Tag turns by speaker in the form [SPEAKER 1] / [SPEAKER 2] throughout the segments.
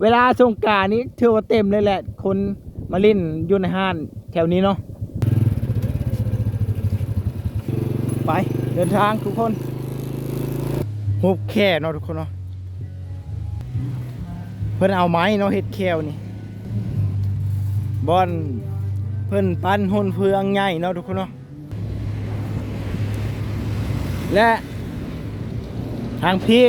[SPEAKER 1] เวลาสงการนี้ถือว่าเต็มเลยแหละ คนมาเล่นอยู่ในห้านแถวนี้เนาะไปเดินทางทุกคนหุบแค่เนาะทุกคนเนาะเพิ่นเอาไม้เนาะเฮ็ดแควนี่บอนเพิ่นปั้นหุ่นเพืองใหญ่เนาะทุกคนเนาะและทางพี่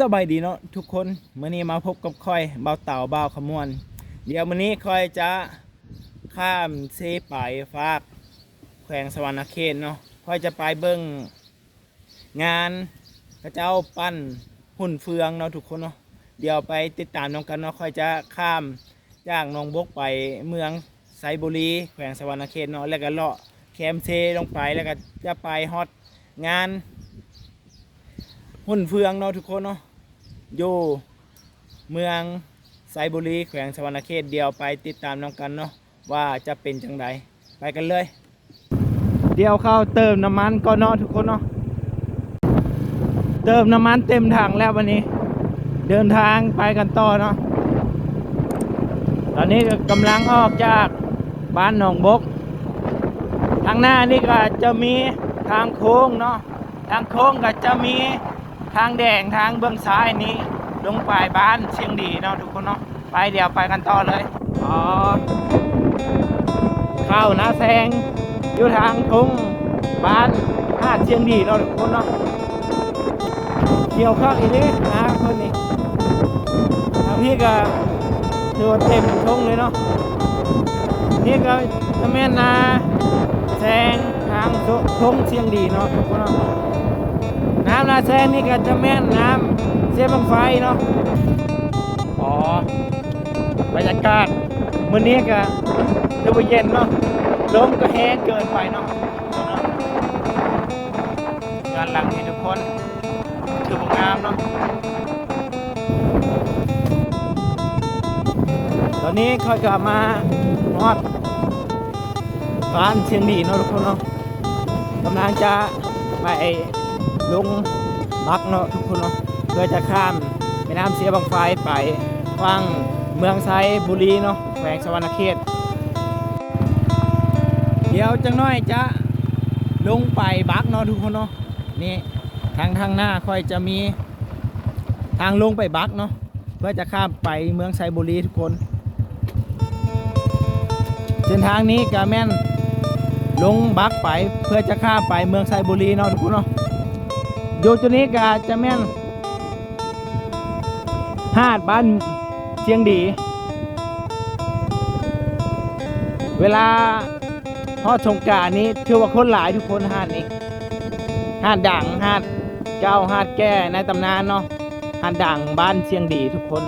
[SPEAKER 1] สบายดีเนาะทุกคนมื่อนี้มาพบกับคอยเบาเต่าเบาขมวน เดี๋ยวมื่อนี้คอยจะข้ามเซไปฟากแขวงสวรรณเขตเนาะคอยจะไปเบิ้งงานพระเจ้าปั้นหุ่นเฟืองเนาะทุกคนเนาะเดี๋ยวไปติดตามน้องกันเนาะคอยจะข้ามจากหนองบกไปเมืองไซบุรีแขวงสวรรณเขตเนาะแล้วก็เลาะแคมเซลงไปแล้วก็จะไปฮอตงาน หุ่นเฟืองเนาะทุกคนเนาะอยู่เมืองไซบุรีแขวงสวรรณเขตเดียวไปติดตามน้องกันเนาะว่าจะเป็นจังไดไปกันเลย เดี๋ยวเข้าเติมน้ำมันก่อนเนาะทุกคนเนาะเติมน้ำมันเต็มถังแล้ววันนี้ เดินทางไปกันต่อเนาะตอนนี้ก็กำลังออกจากบ้านหนองบก ทางหน้านี่ก็จะมีทางโค้งเนาะทางโค้งก็จะมี ทางแดงทางเบื้องซ้ายนี้ลงไปบ้านเชียงดีเนาะทุกคนเนาะไปเดี๋ยวไปกันต่อเลยอ๋อเข้านาแซงอยู่ทางทุ่งบ้านหาดเชียงดีเนาะทุกคนเนาะเกี่ยวข้าวอีนี้นะคนนี้ทางพี่ก็ถือว่าเต็มทุ่งเลยเนาะนี่ก็จะแม่นนาแซงทางทงเชียงดีเนาะทุกคนเนาะ น้ำนาแซงนี่ก็จะแม่นน้ำเสียบังไฟเนาะอ๋อบรรยากาศมื้อนี้ก็ถือว่าเย็นเนาะลมก็แห้งเกินไปเนาะงานหลังนี่ทุกคนถือว่างามเนาะตอนนี้ค่อยกลับมาฮอดบ้านเชียงดีเนาะทุกคนเนาะกำลังจะไปลง บักเนาะทุกคนเนาะเพื่อจะข้ามแม่น้ำเสียบางไฟไปฟังเมืองไซบุรีเนาะแขวงสวรรณเขตเดี๋ยวจังน้อยจะลงไปบักเนาะทุกคนเนาะนี่ทางทางหน้าค่อยจะมีทางลงไปบักเนาะเพื่อจะข้ามไปเมืองไซบุรีทุกคนเส้นทางนี้กาแม่นลงบักไปเพื่อจะข้ามไปเมืองไซบุรีเนาะทุกคนเนาะ อยู่จุดนี้ก็จะแม่นหาดบ้านเชียงดี เวลาทอดสงการนี้ถือว่าคนหลายทุกคนหาดนี้หาดด่างหาดเก้าหาดแก่ในตำนานเนาะหาดด่างบ้านเชียงดีทุกคน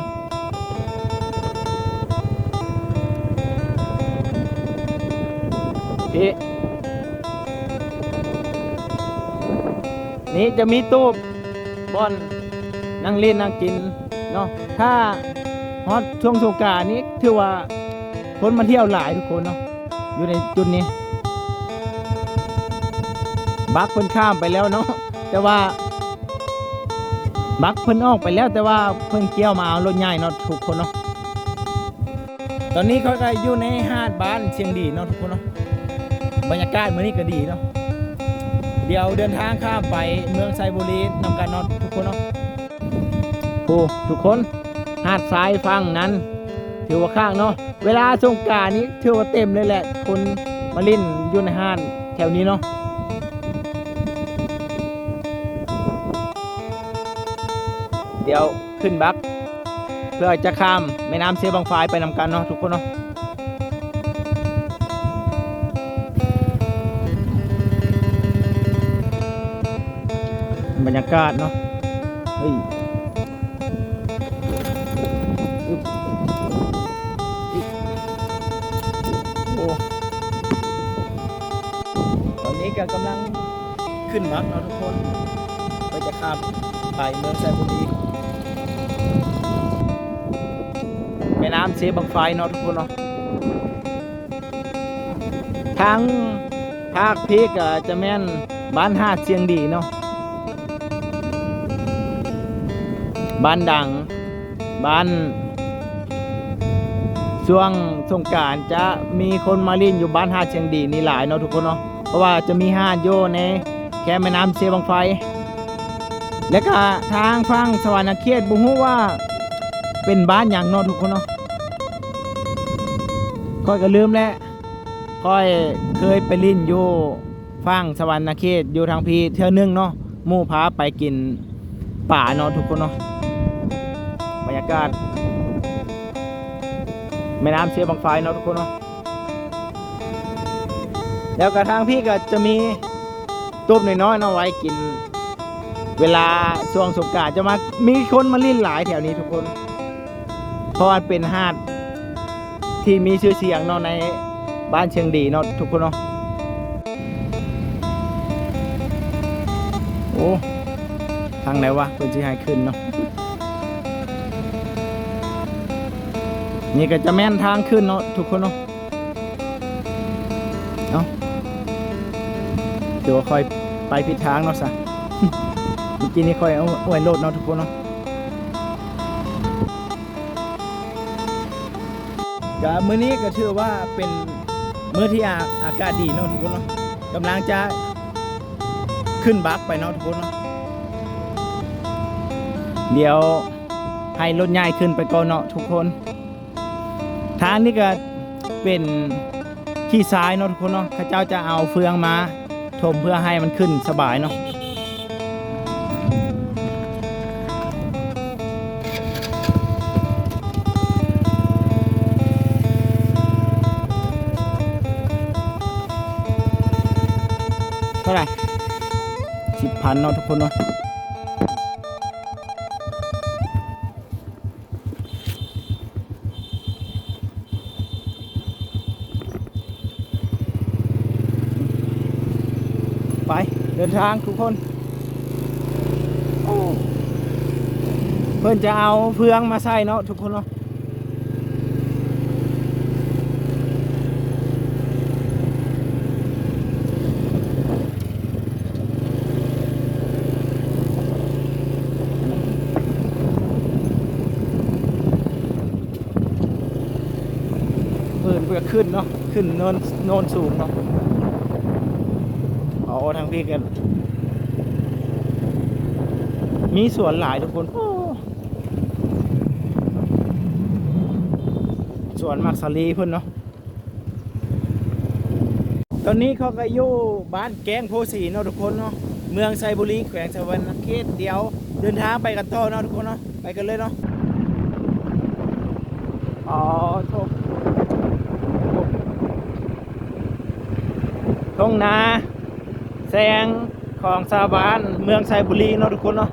[SPEAKER 1] นี่ นี่จะมีตู้บอนนั่งเล่นนั่งกินเนาะถ้าฮอตช่วงสงกรารนี้ถือว่าคนมาเที่ยวหลายทุกคนเนาะอยู่ในจุดนี้ บักเพิ่นข้ามไปแล้วเนาะแต่ว่า บักเพิ่นออกไปแล้วแต่ว่าเพิ่นเกี่ยวมาเอารถใหญ่เนาะทุกคนเนาะตอนนี้เขาก็อยู่ในหาดบ้านเชียงดีเนาะทุกคนเนาะบรรยากาศมื้อนี้ก็ดีเนาะ เดี๋ยวเดินทางข้ามไปเมืองไซบุรีนำกันเนาะทุกคนเนาะโอ้ทุกคนหาดทรายฟังนั้น ถือว่าข้างเนาะเวลาสงการนี้ถือว่าเต็มเลยแหละ คนมาล่นยู่ในห้านแถวนี้เนาะเดี๋ยวขึ้นบัก เพื่อจะข้ามแม่น้ำเสียบางไฟไปนำกันเนาะทุกคนเนาะ บรรยากาศเนาะเฮ้ยโอ้ตอนนี้ก็กำลังขึ้นบักเนาะทุกคนไปจะข้ามไปเมืองไซบุรีแม่น้ำเซบังไฟเนาะทุกคนเนาะทางภาคพีกจะแม่นบ้านหาดเชียงดีเนาะ บ้านดัง บ้านช่วงสงการจะมีคนมาลินอยู่บ้านหาดเชียงดีนี่หลายเนาะทุกคนเนาะเพราะว่าจะมีหาดโยในแค่แม่น้ำเซบังไฟ และก็ทางฟังสวรรณเขตบุฮู้ว่าเป็นบ้านอย่างเนาะทุกคนเนาะค่อยก็ลืมแล้วค่อยเคยไปลินอยู่ฟังสวรรณเขตอยู่ทางพีเที่ยวหนึงเนาะมู่พาไปกินป่าเนาะทุกคนเนาะ รรยากาศแม่น้ำเสียบังไฟเนาะทุกคนเนาะแล้วก็ทางพี่ก็จะมีตุ้มน้อยๆเนาะไว้กิน เวลาช่วงสงการจะมามีคนมาลิ่นหลายแถวนี้ทุกคน เพราะว่าเป็นหาดที่มีชื่อเสียงเนาะในบ้านเชียงดีเนาะทุกคนเนาะโอ้ทางไหนวะเพื่อนที่ให้ขึ้นเนาะ นี่ก็จะแม่นทางขึ้นเนาะทุกคนเนาะเนาะเดี๋ยวคอยไปผิดทางเนาะสะเมื่อกี้นี้ค่อยเอาไว้โหลดเนาะทุกคนเนาะก็มื้อนี้ก็ถือว่าเป็นมื้อที่อาอากาศดีเนาะทุกคนเนาะกำลังจะขึ้นบักไปเนาะทุกคนเนาะเดี๋ยวให้รถใหญ่ขึ้นไปก่อนเนาะทุกคนางนี้ก็เป็นขี้ซ้ายเนาะทุกคนเนาะข้าเจ้าจะเอาเฟืองมาถมเพื่อให้มันขึ้นสบายเนาะเท่าไหร่สิบพันเนาะทุกคนเนาะางทุกคน เพื่อนจะเอาเฟืองมาใส่เนาะทุกคนเนาะเพื่อนเพื่อขึ้นเนาะขึ้นโนนโนนสูงเนาะ ทางพี่กัน มีสวนหลายทุกคน สวนมักสลีเพื่อนเนาะ ตอนนี้เขาก็อยู่บ้านแกงโพสีเนาะทุกคนเนาะ เมืองไซบุรีแขวงสวรรณเขตเดี๋ยว เดินทางไปกันต่อเนาะทุกคนเนาะ ไปกันเลยเนาะ อ๋อโทษทุ่งนา แสงของชาวบ้านเมืองไซบุรีเนาะทุกคนเนาะ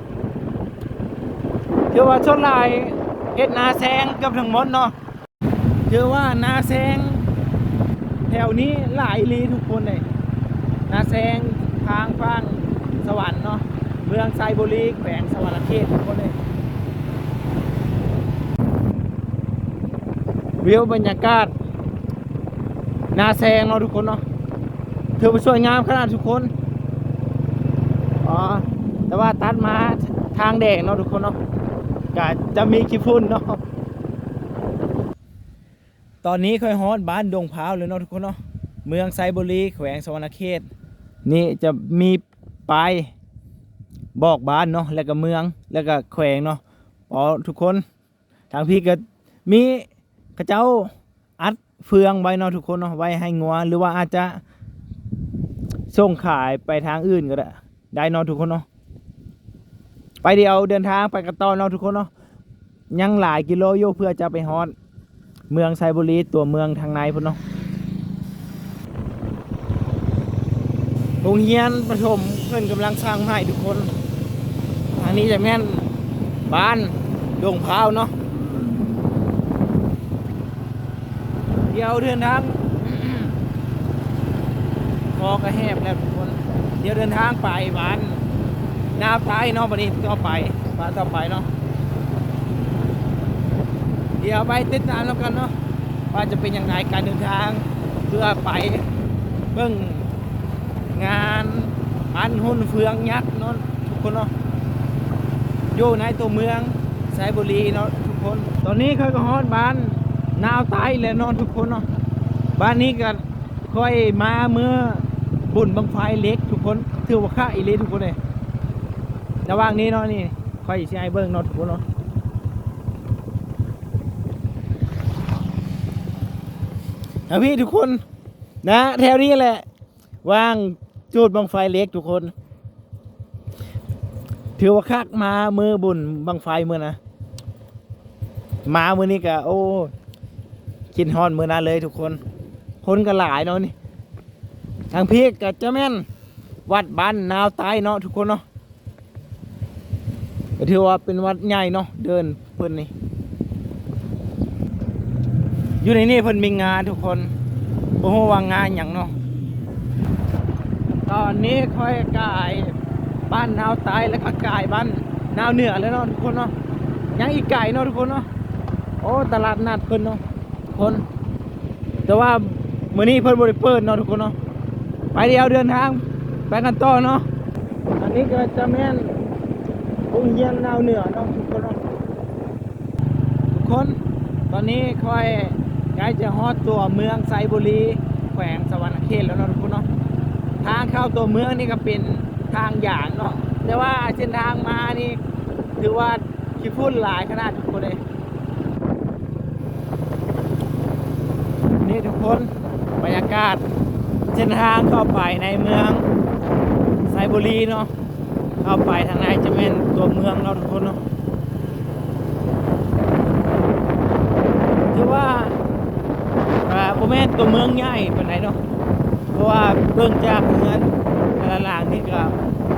[SPEAKER 1] ถือว่าชนลายเฮ็ดนาแซงกับทั้งหมดเนาะถือว่านาแซงแถวนี้หลายลีทุกคนเลยนาแซงทางฟังสวรรค์เนาะเมืองไซบุรีแขวงสวรรณเขตทุกคนเลยวิวบรรยากาศนาแซงเนาะทุกคนเนาะถือว่าสวยงามขนาดทุกคน อ๋อ แต่ว่าตัดมาทางแดงเนาะทุกคนเนาะก็จะมีขี้ฝุ่นเนาะ ตอนนี้ค่อยฮอดบ้านดงพร้าวเลยเนาะทุกคนเนาะ เมืองไซบุรีแขวงสวรรณเขต นี่จะมีปลายบอกบ้านเนาะ แล้วก็เมือง แล้วก็แขวงเนาะอ๋อทุกคน ทางพี่ก็มีกระเจ้าอัดเฟืองไว้เนาะทุกคนเนาะ ไว้ให้งัว หรือว่าอาจจะส่งขายไปทางอื่นก็ได้ ได้นอนทุกคนเนาะไปเดียวเดินทางไปกันต่อเนอนทุกคนเนาะยังหลายกิโลอยู่เพื่อจะไปฮอดเมืองไซบุรีตัวเมืองทางในพุ่นเนาะโรงเรียนประถมเพื่อนกำลังสร้างให้ทุกคนอันนี้จะแม่นบ้านดงพร้าวเนาะเดี๋ยวเดินทางคอกระแหบแล้วทุกคน เดี๋ยวเดินทางไปบ้านนาใต้เนาะวันนี้ต่อไปบ้านต่อไปเนาะเดี๋ยวไปติดตามแล้วกันเนาะว่าจะเป็นยังไงการเดินทางเพื่อไปเบิ่งงานอันหุ่นเฟืองยักษ์เนาะทุกคนเนาะอยู่ในตัวเมืองสายบุรีเนาะทุกคน ตอนนี้ค่อยก็ฮอดบ้านนาวตายแล้วเนาะทุกคนเนาะบ้านนี้ก็ค่อยมาเมื่อบุญบังไฟเล็ก คนถือว่าค่าอีหลีทุกคนเลยระหว่างนี้เนาะนี่คอยสิให้เบิ่งเนาะทุกคนเนาะอพี่ทุกคนนะแถวนี้แหละว่างจูดบังไฟเล็กทุกคน ถือว่าคักมามือบุญบังไฟมือนะมามือนี้ก็โอ้กินฮอนมือนั้นเลยทุกคน คนก็หลายเนาะนี่ทางพี่ก็จะแม่น วัดบ้านนาวใต้เนาะทุกคนเนาะก็ถือว่าเป็นวัดใหญ่เนาะเดินเพิ่นนี่อยู่ในนี่เพิ่นมีงานทุกคนโอ้โหว่างานอย่างเนาะตอนนี้ค่อยกายบ้านนาวใต้แล้วก็กายบ้านนาวเหนือแล้วเนาะทุกคนเนาะยังอีกไก่เนาะทุกคนเนาะโอ้ตลาดนัดเพิ่นเนาะคน แต่ว่ามื้อนี้เพิ่นบ่ได้เปิดเนาะทุกคนเนาะไปเดียวเดินทาง ไปกันต่อเนาะ อันนี้ก็จะแม่นโรงเรียนนาวเหนือเนาะทุกคน ทุกคน ตอนนี้ค่อยใกล้จะฮอดตัวเมืองไซบุรี แขวงสวรรณเขตแล้วเนาะทุกคนเนาะ ทางเข้าตัวเมืองนี่ก็เป็นทางอย่างเนาะ แต่ว่าเส้นทางมานี่ถือว่าขี้ฝุ่นหลายขนาดทุกคนเลยนี่ทุกคนบรรยากาศเส้นทางเข้าไปในเมือง ไซบุรีเนาะเข้าไปทางในจะเป็นตัวเมืองเนาทุกคนเนาะถือว่าอ่าผมแม่ตัวเมืองใหญ่ปานไหนเนาะเพราะว่าเบื้องจากเมืองแต่ละหลางนี่ก็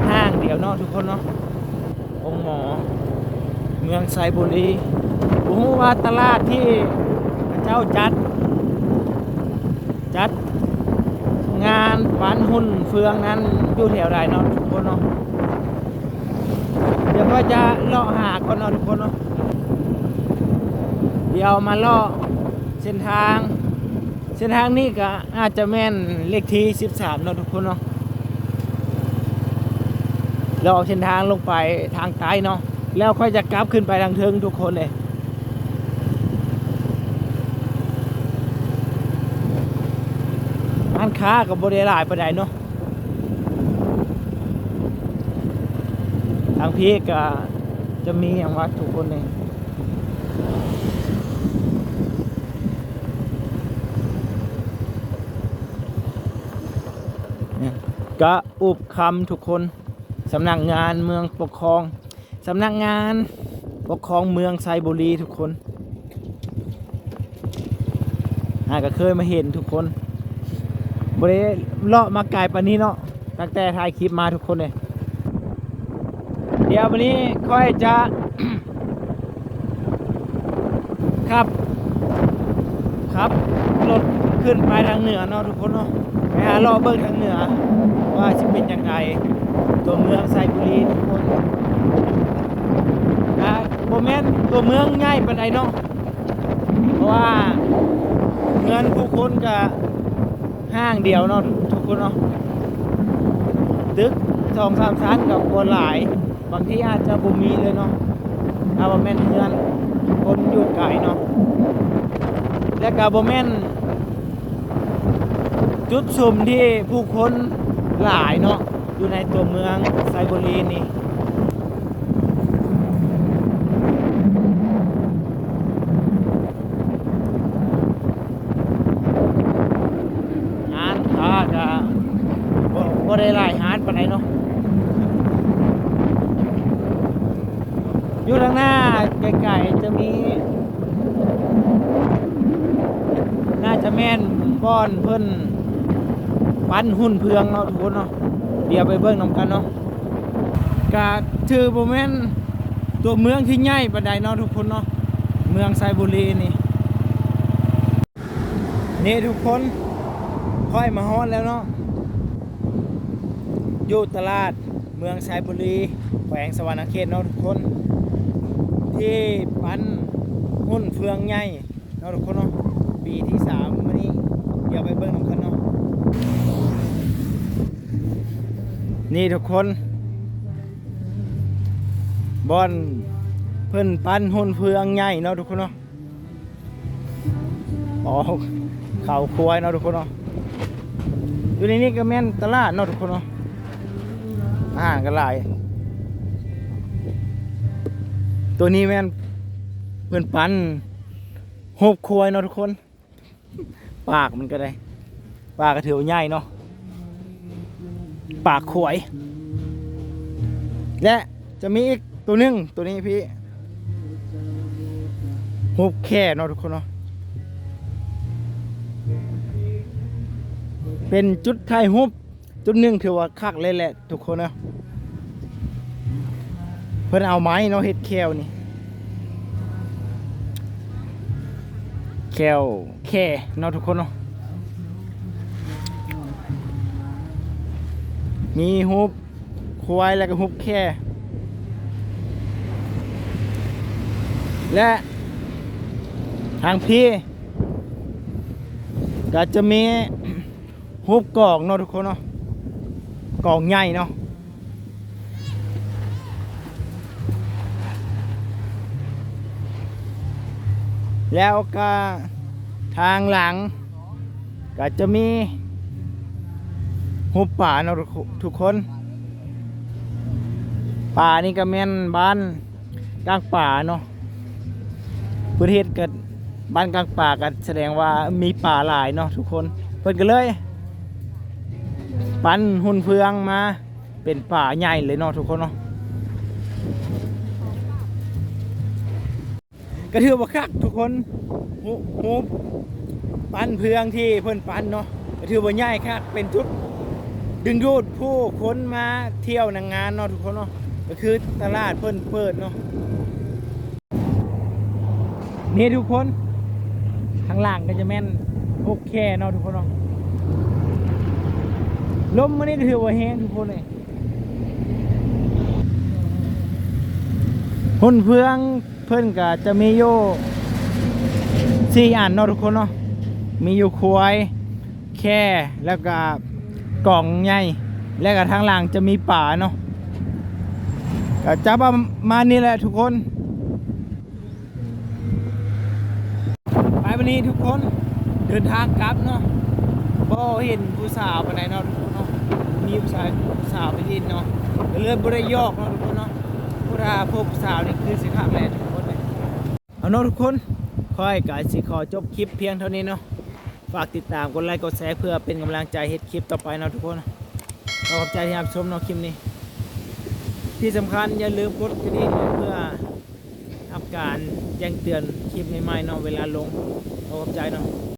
[SPEAKER 1] ห้างเดียวเนาะทุกคนเนาะองค์หมอ เมืองไซบุรีผมว่าตลาดที่เจ้าจัด จัด งานปันหุ่นเฟืองนั้นอยู่แถวใดเนาะทุกคนเนาะเดี๋ยวก็จะเลาะหาก่อนเนาะทุกคนเนาะเดี๋ยวมาเลาะเส้นทาง เส้นทางนี้ก็อาจจะแม่นเลขที่13เนาะทุกคนเนาะเราเอาเส้นทางลงไปทางใต้เนาะแล้วค่อยจะกลับขึ้นไปทางเทิงทุกคนเลยานค้ากับบริหลายประไดเนาะทางพี่ก็จะมีอย่างว่าทุกคนเลยก็อุบคำทุกคนสำนักงานเมืองปกครองสำนักงานปกครองเมืองไซบุรีทุกคนหาก็เคยมาเห็นทุกคน บริเลาะมาไกลปานนี้เนาะตั้งแต่ถ่ายคลิปมาทุกคนเลยเดี๋ยววันนี้ค่อยจะครับครับรถขึ้นไปทางเหนือเนาะทุกคนเนาะไปหาเลาะเบิ่งทางเหนือ ว่าจะเป็นยังไงตัวเมืองไซบุรีทุกคนอ่าโมเมนตัวเมืองง่ายปานใดเนาะเพราะว่าเงินผู้คนกับางเดียวเนาะทุกคนเนาะตึกสองสามชั้นกับคนหลาย บางที่อาจจะบุมีเลยเนาะถ้าว่แม่นเงินคนอยู่ไกลเนาะและกาบแมนจุดชุมที่ผู้คนหลายเนาะอยู่ในตัวเมืองไซบุรีนี่หานค้า ก็บ่บ่ได้หลายหานปานใดเนาะอยู่ทางหน้าไกลๆจะมี น่าจะแม่นก้อนเพิ่นปั้นหุ่นเพืองเนาะทุกคนเนาะเดี๋ยวไปเบิ่งนำกันเนาะกะถือบ่แม่นตัวเมืองที่ใหญ่ปานใดเนาะทุกคนเนาะเมืองไซบุรีนี่นี่ทุกคน ค่อยมาฮอดแล้วเนาะอยู่ตลาดเมืองไซบุรีแขวงสวรรณเขตเนาะทุกคน ที่ปั้นหุ่นเฟืองใหญ่เนาะทุกคนเนาะปีที่สามวันนี้เดี๋ยวไปเบิ้งน้ำกันเนาะนี่ทุกคนบอนเพิ่นพิ่นปั้นหุ่นเฟืองใหญ่เนาะทุกคนเนาะอ๋อเขาควายเนาะทุกคนเนาะ อยู่ในนี้ก็แม่นตลาดเนาะทุกคนเนาะอาหารก็หลาย ตัวนี้แม่นเพิ่นปันหบควายเนาะทุกคน ปากมันก็ได้ ปากก็ถือว่าใหญ่เนาะปากขวย และจะมีอีกตัวหนึงตัวนี้พี่หุบแค่เนาะทุกคนเนาะ เป็นจุดไทายหุบจุดหนึ่งถือว่าคักเลยแหละ ทุกคนเนาะเพิ่นเอาไม้เนาะเฮ็ดแควนี่แควแค่เนาะทุกคนเนาะมีฮุบควายแล้วก็ฮุบแค่ และทางพี่ก็จะมี ฮุบกอกเนาะทุกคนเนาะกอกใหญ่เนาะแล้วก็ทางหลัง ก็จะมีหุบป่าเนาะทุกคน ป่านี่ก็แม่นบ้านกลางป่าเนาะประเทศก็บ้านกลางป่าก็แสดงว่ามีป่าหลายเนาะทุกคนเพิ่นก็เลย ปั้นหุ่นเฟืองมา เป็นป่าใหญ่เลยเนาะทุกคนเนาะก็ถือว่าคักทุกคนหุบหุบปันเพืองที่เพิ่นปั้นเนาะก็ถือว่าใหญ่คักเป็นจุดดึงดูดผู้คนมาเที่ยวนางงานเนาะทุกคนเนาะก็คือตลาดเพิ่นเปิดเนาะนี่ทุกคนข้างล่างก็จะแม่นพวกแค่เนาะทุกคนเนาะ ลมมันนี่ก็ถือว่าแห้งทุกคนเลยหุ่นเพื่องเพิ่อนก็จะมีโยสี่อันเนาะทุกคนเนาะมีอยู่ควายแค่แล้วก็กล่องใหญ่และก็ทางหลังจะมีป่าเนาะก็จะประมาณนี้แหละทุกคนไปวันนี้ทุกคนเดินทางกลับเนาะก็เห็นผู้สาวไปไหนใดเนาะทุกคนเนาะ มีผู้สาวผู้สาวไปยินเนาะก็เริ่มบริยอกเนาะทุกคนเนาะผู้ราพวกผู้สาวนี่คือสิขับแหละทุกคนเลยเอาเนาะทุกคนค่อยกายสิขอจบคลิปเพียงเท่านี้เนาะฝากติดตามกดไลค์กดแชร์เพื่อเป็นกำลังใจเฮ็ดคลิปต่อไปเนาะทุกคนขอบใจที่รับชมเนาะคลิปนี้ ที่สำคัญอย่าลืมกดกระดิ่งเพื่อรับการแจ้งเตือนคลิปใหม่ๆเนาะเวลาลงขอบใจเนาะ